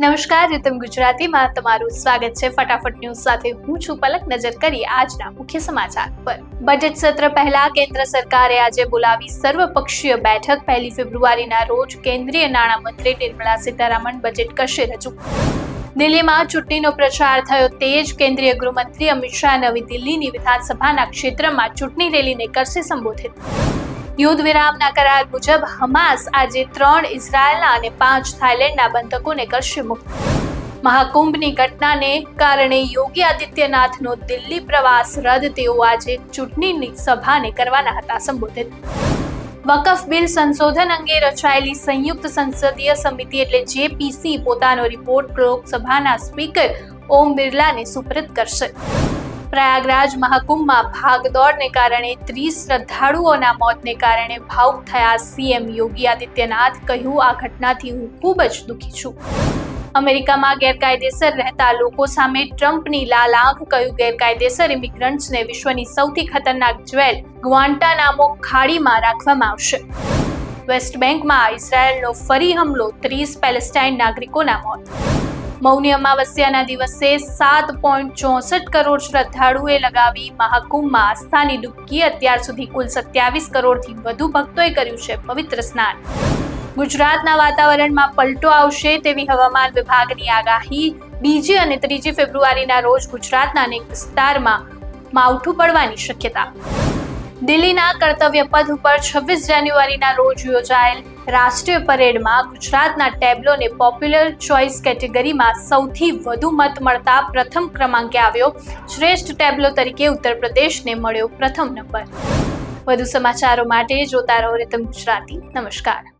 નમસ્કાર રીતમ ગુજરાતીમાં તમારું સ્વાગત છે. ફટાફટ ન્યૂઝ સાથે હું છું પલક. નજર કરી આજના મુખ્ય સમાચાર પર. બજેટ સત્ર પહેલા કેન્દ્ર સરકારે આજે બોલાવી સર્વપક્ષીય બેઠક. પહેલી ફેબ્રુઆરીના રોજ કેન્દ્રીય નાણામંત્રી નિર્મલા સીતારામન બજેટ કરશે રજૂ દિલ્હીમાં ચૂંટણીનો પ્રચાર થયો તેજ. કેન્દ્રીય ગૃહમંત્રી અમિત શાહ નવી દિલ્હીની વિધાનસભાના ક્ષેત્રમાં ચૂંટણી રેલીને કરશે સંબોધિત યુદ્ધ વિરામના કરાર મુજબ હમાસ આજે ત્રણ ઇઝરાયેલના અને પાંચ થાઇલેન્ડના બંધકોને કરશે મુક્ત. મહાકુંભની ઘટનાને કારણે યોગી આદિત્યનાથનો દિલ્હી પ્રવાસ રદ, તેઓ આજે ચૂંટણીની સભાને કરવાના હતા સંબોધિત વકફ બિલ સંશોધન અંગે રચાયેલી સંયુક્ત સંસદીય સમિતિ એટલે જેપીસી પોતાનો રિપોર્ટ લોકસભાના સ્પીકર ઓમ બિરલાને સુપ્રત કરશે. પ્રયાગરાજ મહાકુંભમાં ભાગદોડને કારણે ત્રીસ શ્રદ્ધાળુઓના મોતને કારણે ભાવુક થયા સીએમ યોગી આદિત્યનાથ. કહ્યું, આ ઘટનાથી હું ખૂબ જ દુઃખી છું. અમેરિકામાં ગેરકાયદેસર રહેતા લોકો સામે ટ્રમ્પની લાલ આંખ કહ્યું ગેરકાયદેસર ઇમિગ્રન્ટ્સને વિશ્વની સૌથી ખતરનાક જ્વેલ ગ્વાન્ટાનામો ખાડીમાં રાખવામાં આવશે. વેસ્ટ બેંકમાં ઇઝરાયેલનો ફરી હુમલો, ત્રીસ પેલેસ્ટાઇન નાગરિકોના મોત. મૌની અમાવસ્યાના દિવસે સાત પોઈન્ટ ચોસઠ કરોડ શ્રદ્ધાળુએ લગાવી મહાકુંભમાં આસ્થાની ડૂબકી. અત્યાર સુધી કુલ સત્યાવીસ કરોડથી વધુ ભક્તોએ કર્યું છે પવિત્ર સ્નાન. ગુજરાતના વાતાવરણમાં પલટો આવશે તેવી હવામાન વિભાગની આગાહી. બીજી અને ત્રીજી ફેબ્રુઆરીના રોજ ગુજરાતના અનેક વિસ્તારમાં માવઠું પડવાની શક્યતા. દિલ્હીના કર્તવ્ય પદ ઉપર છવ્વીસ જાન્યુઆરીના રોજ યોજાયેલ રાષ્ટ્રીય પરેડમાં ગુજરાતના ટેબ્લોને પોપ્યુલર ચોઇસ કેટેગરીમાં સૌથી વધુ મત મળતા પ્રથમ ક્રમાંકે આવ્યો. શ્રેષ્ઠ ટેબ્લો તરીકે ઉત્તર પ્રદેશને મળ્યો પ્રથમ નંબર. વધુ સમાચારો માટે જોતા રહો રીતમ ગુજરાતી. નમસ્કાર.